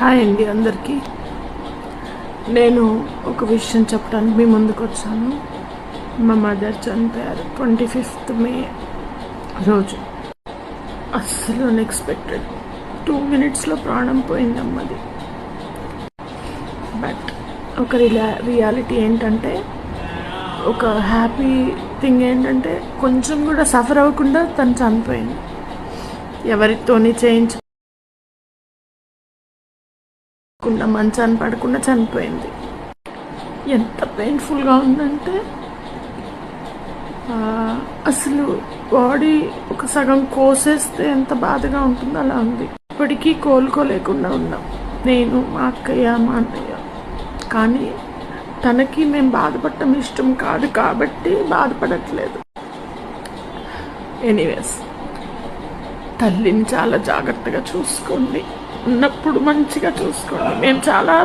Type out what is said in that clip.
Hi అండి అందరికీ. నేను ఒక విషయం చెప్పడానికి మీ ముందుకు వచ్చాను. మా మదర్ చనిపోయారు ట్వంటీ ఫిఫ్త్ మే రోజు. అస్సలు అన్ఎక్స్పెక్టెడ్ టూ మినిట్స్లో ప్రాణం పోయింది అమ్మది బట్ ఒక రిలా రియాలిటీ ఏంటంటే ఒక హ్యాపీ థింగ్ ఏంటంటే కొంచెం కూడా సఫర్ అవ్వకుండా తను చనిపోయింది. ఎవరితోని పడకుండా మంచాన్ని పడకుండా చనిపోయింది. ఎంత పెయిన్ఫుల్గా ఉందంటే అసలు బాడీ ఒక సగం కోసేస్తే ఎంత బాధగా ఉంటుందో అలా ఉంది. ఇప్పటికీ కోలుకోలేకుండా ఉన్నాం. నేను మా అక్కయ్య మా అన్నయ్య. కానీ తనకి మేము బాధపడటం ఇష్టం కాదు కాబట్టి బాధపడట్లేదు. ఎనీవేస్ తల్లిని చాలా జాగ్రత్తగా చూసుకోండి. ఉన్నప్పుడు మంచిగా చూసుకోండి. నేను చాలా